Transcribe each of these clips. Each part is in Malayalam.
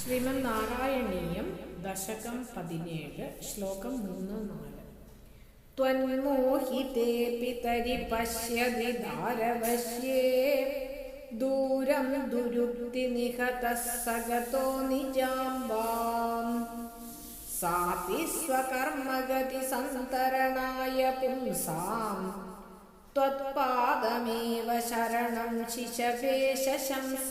ശ്രീമന് നാരായണീയം ദശകം പതിനേഴ് ശ്ലോകം മൂന്ന് നാല് त्वन्मोहिते पितरि पश्यति दारवश्ये दूरं दुरुक्तिनिहतः सगतो निजाम्बाम् सापि स्वकर्मगतिसन्तरणाय पुंसाम् त्वत्पादमेव शरणं शिशवे शशंस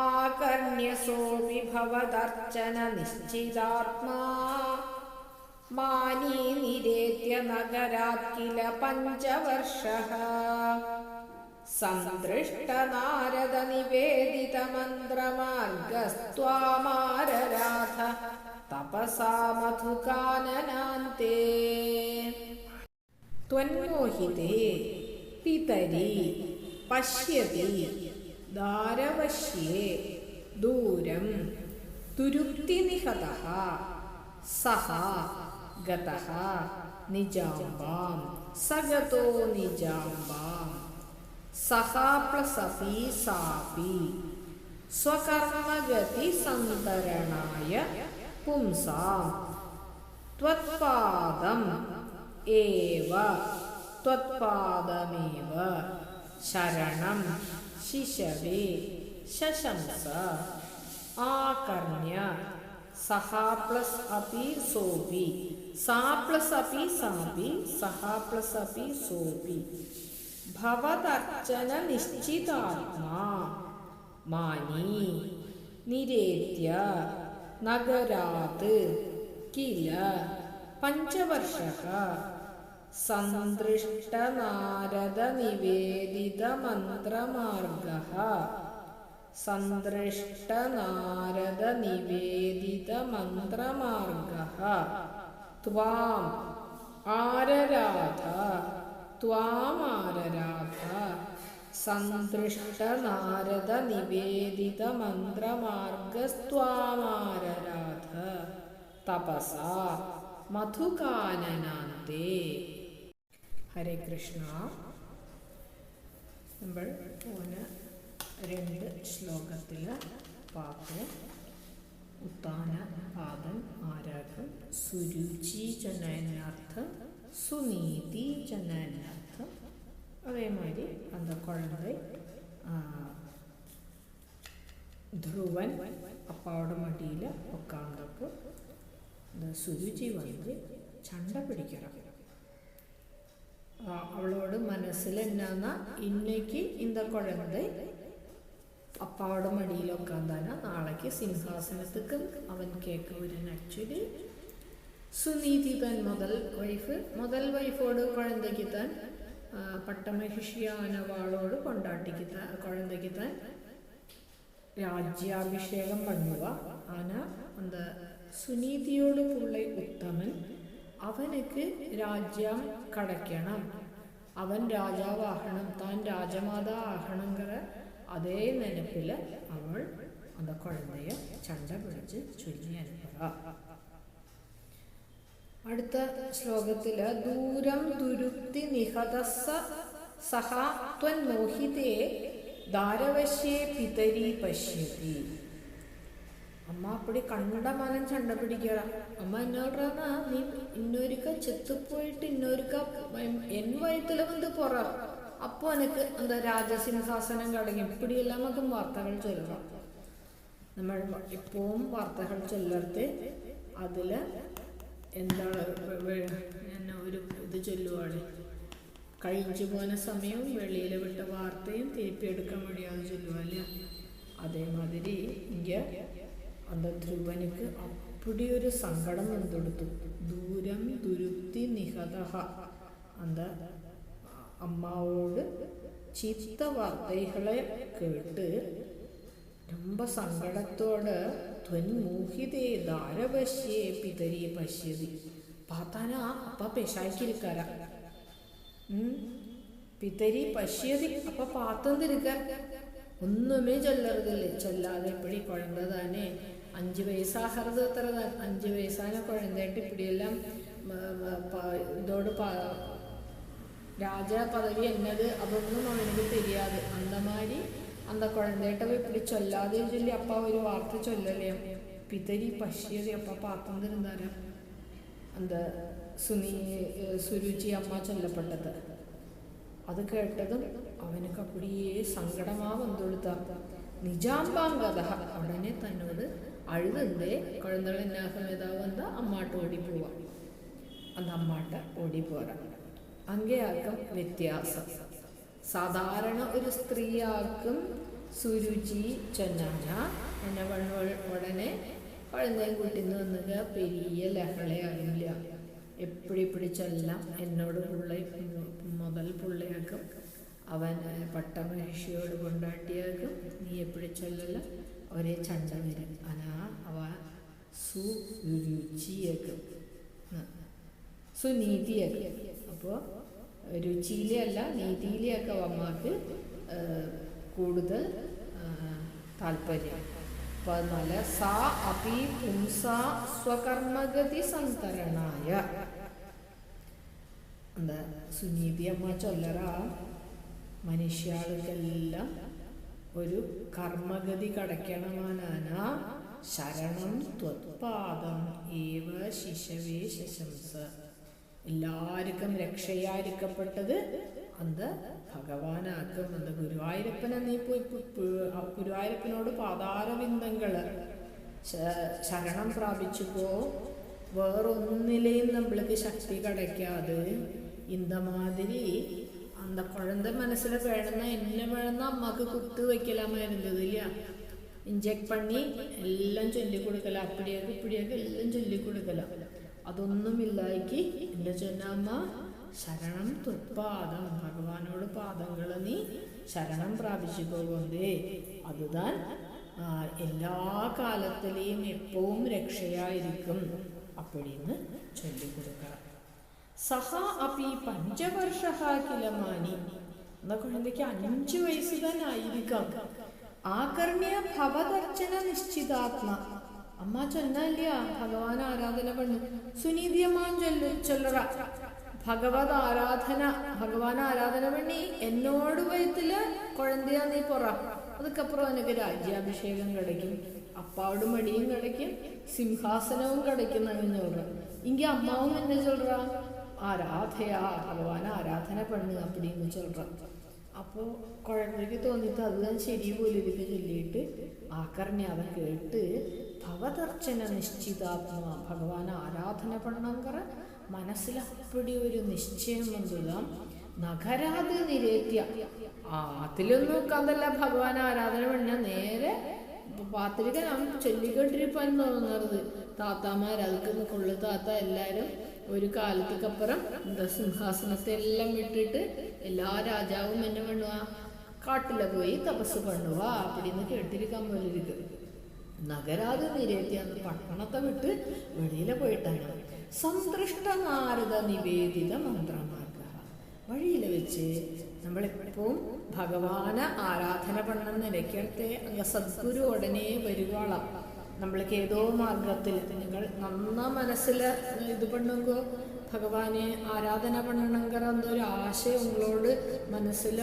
आकर्ण्यसोऽपि भवदर्चननिश्चितात्मा मानी निरेत्य नगरात् किल पञ्चवर्षः सन्दृष्टनारदनिवेदितमन्त्रमार्गस्त्वामारराथ तपसा मधुकाननान्ते त्वन्मोहिते पितरि पश्यति दारवश्ये दूरं तुरुक्तिनिहतः सः गतः निजाम्बां स गतो निजाम्बां सः प्लसपि सापि स्वकर्मगतिसन्तरणाय पुंसां त्वत्पादम् एव त्वत्पादमेव ശിശവേ ശശംസ ആകർണ്യ സഹാ പ്ലസ് അപി സോപി. സാ പ്ലസ് അപി സാപി സഹാ പ്ലസ് അപി സോപി. ഭവതർച്ചന നിശ്ചിതാത്മാ. മാനി. നിരേത്യ. നഗരാത്. കില. പഞ്ചവർഷ सन्तृष्टनारदनिवेदितमन्त्रमार्गः सन्तृष्टनारदनिवेदितमन्त्रमार्गः त्वाम् आरराध त्वामारराध सन्तृष्टनारदनिवेदितमन्त्रमार्गस्त्वामारराध तपसा मधुकाननान्ते ഹരേ കൃഷ്ണ. നമ്മൾ പോന രണ്ട് ശ്ലോകത്തിൽ പാട്ട്. ഉത്താന പാദം ആരാക്കും സുരുചി ചെന്നയനാർത്ഥം സുനീതി ചെന്നയനാർത്ഥം അതേമാതിരി അത് அந்த ധ്രുവൻ അപ്പാവുടെ മടിയിൽ மடியில் സുരുചി இந்த ചണ്ട வந்து அவளோட மனசில் என்னன்னா இன்னைக்கு இந்த குழந்தை அப்பாவோட மடியில் உட்காந்தானா நாளைக்கு சிம்ஹாசனத்துக்கு அவன் கேட்க வரும் ஆக்சுவலி സുനീതി താൻ മുതൽ വൈഫ് മുതൽ വൈഫോട് കുഴന്തയ്ക്ക് താൻ പട്ടമഹിഷിയാനവാളോട് കൊണ്ടാട്ടിക്ക് താൻ കുഴന്തയ്ക്ക് താൻ രാജ്യാഭിഷേകം പണ്ണുക ആന அந்த സുനീതിയോട് പുള്ളി ഉത്തമൻ അവനക്ക് രാജ്യം കടക്കണം അവൻ രാജാവാകണം താൻ രാജമാതാ ആകണങ്കറ അതേ നിനപ്പിൽ അവൾ അത് കുഴന്തയെ ചണ്ട പിടിച്ച് ചൊല്ലി അനുഭവ. അടുത്ത ശ്ലോകത്തിൽ ദൂരം ദുരുക്തി നിഹതസ സഹ ത്വൻ മോഹിതേ ദാരവശ്യേ പിതരി പശ്യതി. അമ്മ അപ്പടി കണ്ട മനം ചണ്ട പിടിക്കാ. അമ്മ എന്നോട് നീ ഇന്നൊരുക്ക ചെത്തുപോയിട്ട് ഇന്നൊരുക്ക എൻ വയറ്റിൽ വന്ന് പൊറ. അപ്പൊ എനിക്ക് എന്താ രാജസിംഹാസനം കടങ്ങി. ഇപ്പടിയെല്ലാം നമുക്ക് വാർത്തകൾ ചൊല്ലണം. നമ്മൾ ഇപ്പോഴും വാർത്തകൾ ചൊല്ലർത്ത് അതിൽ എന്താണ് ഒരു ഇത് ചൊല്ലുവാണ്. കഴിച്ചു പോന സമയവും വെളിയിൽ വിട്ട വാർത്തയും തിരുപ്പിയെടുക്കാൻ വേണ്ടിയാണ് ചൊല്ലുവല്ലേ അതേമാതിരി ഇങ്ങനെ அந்த ധ്രുവനുക്ക് அப்படி ஒரு சங்கடம் வந்துடுத்து தூரம் துருத்தி நிகதக அந்த அம்மாவோடு சித்த வார்த்தைகளை கேட்டு ரொம்ப சங்கடத்தோட த்வன்மூகிதே தாரவசியே பிதரி பசியதி பார்த்தானா அப்பா பெஷாக்கிருக்காரா പിതരി പശ്യതി അപ്പൊ പാത്തന്നിരിക്ക ഒന്നുമേ ചൊല്ലറുതല്ലേ ചൊല്ലാതെ ഇപ്പടി കുഴന്ത താനേ അഞ്ച് പൈസ ഹൃദയത്ര അഞ്ച് പൈസാന കുഴന്തേട്ട് ഇപ്പിടിയെല്ലാം ഇതോട് രാജ പദവി എന്നത് അതൊന്നും അവനെനിക്ക് തെരിയാതെ. അന്തമാരി അന്ത കുഴന്തേട്ടവ ഇപ്പിടി ചൊല്ലാതെ ചൊല്ലി അപ്പ ഒരു വാർത്ത ചൊല്ലലേ പിതരി പശിയത് അപ്പ പാത്രം തരുന്നാരാ. അന്ത സുനി സുരുചി അമ്മ ചൊല്ലപ്പെട്ടത്. അത് കേട്ടതും അവനൊക്കെ അപ്പടിയേ സങ്കടമാ വന്നൊടുത്ത. നിജാമ്പാങ്കഥ ഉടനെ തന്നോട് അഴുതന്തേ കുഴന്തകൾ എന്നാ സമയത്താവ് വന്ന അമ്മാട്ട് ഓടി പോവാ அந்த അമ്മാട്ട ഓടി പോരാ അങ്ങേയാക്കും വ്യത്യാസം സാധാരണ ഒരു സ്ത്രീയാക്കും സുരുചി ചൊന്നാന എന്നെ വണ്ണ- ഉടനെ കുഴന്തയും കുട്ടിന്ന് വന്നത് പെരിയ ലഹളയാകില്ല എപ്പിടി പിടിച്ചെല്ലാം എന്നോട് പുള്ള മുതൽ പുള്ളയാക്കും അവൻ പട്ടമഹിഷിയോട് കൊണ്ടാട്ടിയാക്കും നീ എപ്പിടി ചൊല്ലല്ല ഒരേ ചണ്ട വരും. അനാ അവ സുരുചിയകം. സുനീതിയകം. അപ്പോൾ രുചിയിലെ അല്ല നീതിയിലെയൊക്കെ അമ്മയ്ക്ക് കൂടുതൽ താല്പര്യം. അതുപോലെ സാ അപി പുംസാ സ്വകർമ്മഗതി സന്തരണായ. എന്താ സുനീതി അമ്മ ചൊല്ലറ? മനുഷ്യാളുകെല്ലാം ഒരു കർമ്മഗതി കടയ്ക്കണമാനാന ശരണം ത്വത്പാദം ഏവ ശിശവേ ശശംസ. എല്ലാവർക്കും രക്ഷയായിരിക്കപ്പെട്ടത് അന്ത ഭഗവാനാക്കും. അന്ത ഗുരുവായൂരപ്പനെ നീ പോയി ഗുരുവായൂരപ്പനോട് പാതാരവിന്ദങ്ങൾ. ശരണം പ്രാപിച്ചുപോ വേറൊന്നിലെയും നമ്മൾക്ക് ശക്തി കടയ്ക്കാതെ. ഇന്ത മാതിരി அந்த குழந்தை மனசுல வேணும்னா என்ன வேணும்னா அம்மாக்கு குத்து வைக்கலாமா இருந்தது இல்லையா ഇഞ്ചെക്ട് പണി എല്ലാം ചൊല്ലി കൊടുക്കല അപ്പടിയൊക്കെ ഇപ്പടിയൊക്കെ എല്ലാം ചൊല്ലി കൊടുക്കല അതൊന്നുമില്ലായിക്ക് എൻ്റെ ചൊന്നമ്മ ശരണം തുപ്പാദം ഭഗവാനോട് പാദങ്ങൾ നീ ശരണം പ്രാപിച്ചു പോകുന്നേ അതുതാൻ ആ, എല്ലാ കാലത്തിലെയും എപ്പോഴും രക്ഷയായിരിക്കും അപ്പടിന്ന് ചൊല്ലിക്കൊടുക്കണം സഹ അപ്പി പഞ്ചവർഷ കിലമാനി. എന്ന കുഴന്തയ്ക്ക് അഞ്ചു വയസ്സ് തന്നെ ആയിരിക്കാം ആകർണ്യ ഭവദർച്ചന നിശ്ചിതാത്മ. അമ്മ ചൊന്നല്ല ഭഗവാൻ ആരാധന പണ്ണു സുനീതിയമ്മ ചൊല്ലു ചൊല്ലറ. ഭഗവത് ആരാധന ഭഗവാൻ ആരാധന പണി എന്നോട് വയത്തിൽ കുഴന്തയാ നീ പൊറ. അതുക്കപ്പുറം എനിക്ക് രാജ്യാഭിഷേകം കിടക്കും അപ്പാവോട് മടിയും കിടക്കും സിംഹാസനവും കിടക്കുന്ന പറഞ്ഞു ഇങ്ങ അമ്മാവും എന്നെ ചൊല്ലറ. ആരാധയാ ഭഗവാൻ ആരാധന പണ്ണു അപ്പടിന്ന് ചൊല്ലറ അപ്പോൾ കുഴമ്പയ്ക്ക് തോന്നിയിട്ട് അത് ശരി പോലെ ഇതൊക്കെ ചൊല്ലിയിട്ട് ആക്കറിനെ അവൻ കേട്ട് ഭവദർശന നിശ്ചിതാത്മ ഭഗവാൻ ആരാധന പണ്ണങ്കറ മനസ്സിൽ അപ്പടി ഒരു നിശ്ചയം എന്തുതാം നഗരാത് നിരേത്യ. ആ അതിലൊന്നും കണ്ടല്ല ഭഗവാൻ ആരാധന പണ്ണ നേരെ പാത്രിക ഞാൻ ചൊല്ലിക്കൊണ്ടിരിപ്പാൻ തോന്നുന്നത് താത്താമാർ അതൊക്കെ കൊള്ളു താത്ത എല്ലാരും. ഒരു കാലത്തേക്കപ്പുറം എന്താ സിംഹാസനത്തെ എല്ലാം വിട്ടിട്ട് എല്ലാ രാജാവും എന്നെ പണ്ണുവാ കാട്ടില പോയി തപസ് പണ്ണുവാ അപ്പടിന്ന് കേട്ടിരിക്കാൻ പോലെ നഗരാത് നിരത്തിയാന്ന് പട്ടണത്തെ വിട്ട് വെളിയിലെ പോയിട്ടാണ്. സന്തൃഷ്ട നാരദ നിവേദിത മന്ത്രമാർഗ. വഴിയിൽ വെച്ച് നമ്മളെപ്പോഴും ഭഗവാന് ആരാധന പണ്ണം നിലയ്ക്കത്തെ അങ്ങ് സദ്ഗുരു ഉടനെ വരുവാളാം. നമ്മൾക്ക് ഏതോ മാർഗത്തിൽ നിങ്ങൾ നന്ന മനസ്സിൽ ഇത് പണ്ണുങ്കോ ഭഗവാനെ ആരാധന പണ്ണണങ്കർ എന്നൊരു ആശയം ഉള്ളോട് മനസ്സിൽ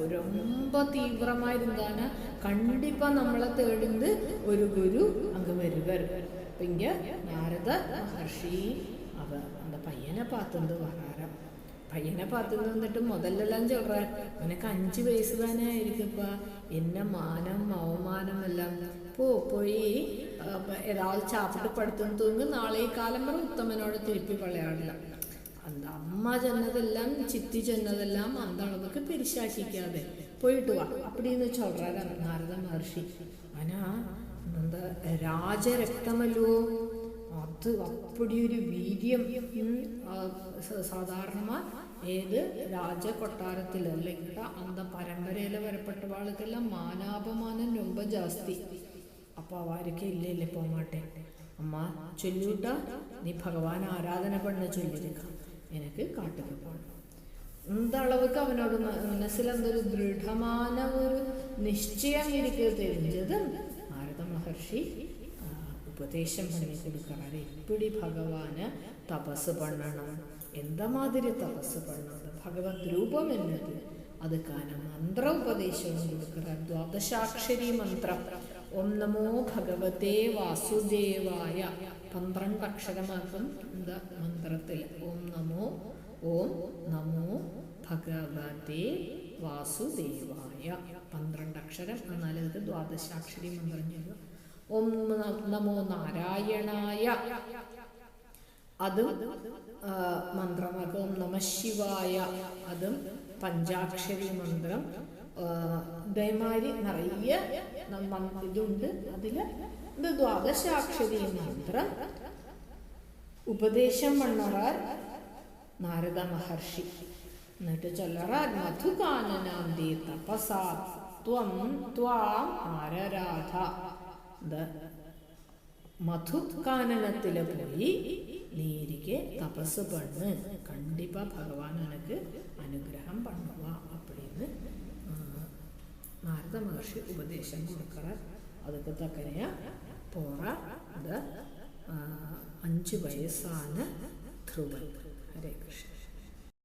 ഒരമ്പ തീവ്രമായിരുന്നാണ് இருந்தான നമ്മളെ തേടുന്നത് ഒരു ഗുരു അങ്ങ് വരുവർ. അപ്പം ഇങ്ങനെ നാരദ മഹർഷി അവ അന്ന പയ്യനെ പാത്തുന്നത് വരാറാം പയ്യനെ പാത്തുന്നു വന്നിട്ട് മുതലെല്ലാം ചൊല്ലാൻ അവനക്ക് അഞ്ച് വയസ്സ് തന്നെ ആയിരിക്കും ഇപ്പം. എന്നെ മാനം അവമാനം എല്ലാം പൂപ്പൊഴി ഏതാൾ ചാപ്പിട്ട് പഠിത്തം തൂങ്ങി നാളെ ഈ കാലം പറഞ്ഞ ഉത്തമനോട് തിരുപ്പി കൊള്ളയാടില്ല. അന്ത അമ്മ ചെന്നതെല്ലാം ചിത്തി ചെന്നതെല്ലാം അന്താണെന്നൊക്കെ പരിശാസിക്കാതെ പോയിട്ട് വാ. അപ്പടിന്ന് ചൊല്ലാതാണ് നാരദ മഹർഷി. അനാ എന്താ രാജരക്തമല്ലോ? അത് അപ്പടിയൊരു വീര്യം. സാധാരണ ഏത് രാജ കൊട്ടാരത്തിൽ അല്ലെങ്കിൽ അന്ത പരമ്പരയിലെ വരപ്പെട്ട വാളുകെല്ലാം മാനാപമാനം രൂപ ജാസ്തി. പവാരിക ഇല്ല ഇല്ല പോമാട്ടെ അമ്മ ചൊല്ലൂട്ട നീ ഭഗവാൻ ആരാധന പെണ്ണ ചൊല്ലിരിക്ക. എനിക്ക് കാട്ടിൽ പോകണം എന്തളവുക്ക് അവനോട് മനസ്സിൽ എന്തൊരു ദൃഢമാന ഒരു നിശ്ചയം ഇരിക്കുക തെളിഞ്ഞത് നാരദ മഹർഷി ഉപദേശം പണി കൊടുക്കാറ് എപ്പിടി ഭഗവാന് തപസ് പണ്ണണം. എന്തമാതിരി തപസ് പണ്ണത് ഭഗവത് രൂപം എന്നത്. അതുക്കാണ് മന്ത്ര ഉപദേശവും കൊടുക്കുക ദ്വാദശാക്ഷരി മന്ത്രം. ഓം നമോ ഭഗവതേ വാസുദേവായ. പന്ത്രണ്ട് അക്ഷരമാക്കും എന്താ മന്ത്രത്തിൽ. ഓം നമോ ഓം നമോ ഭഗവതേ വാസുദേവായ. പന്ത്രണ്ട് അക്ഷരം എന്നാലത് ദ്വാദശാക്ഷരി മന്ത്രം ചൊല്ലുക. ഓം നമോ നാരായണായ. അതും മന്ത്രമാക്കും ഓം നമ ശിവായ. അതും പഞ്ചാക്ഷരി മന്ത്രം ദയമാരി നിറയ ഇതുണ്ട്. അതിൽ ദ്വാദശാക്ഷരി മന്ത്രം. ഉപദേശം മണ്ണറാർ നാരദ മഹർഷി എന്നിട്ട് ചൊല്ലറാർ മധുകാനനാന്തി തപസാ ത്വം ത്വാം ആരരാധ മധുകാനനത്തിൽ പോയി നേരിക്കെ തപസ് പണ്ണ്. കണ്ടിപ്പ ഭഗവാൻ എനിക്ക് അനുഗ്രഹം പണുവാ അപ്പടിന്ന് നാരദ മഹർഷി ഉപദേശം കൊടുക്കറ. അതൊക്കെ തക്കനെയ പോറ അഞ്ച് വയസ്സാണ് ധ്രുവൻ. ഹരേ കൃഷ്ണ.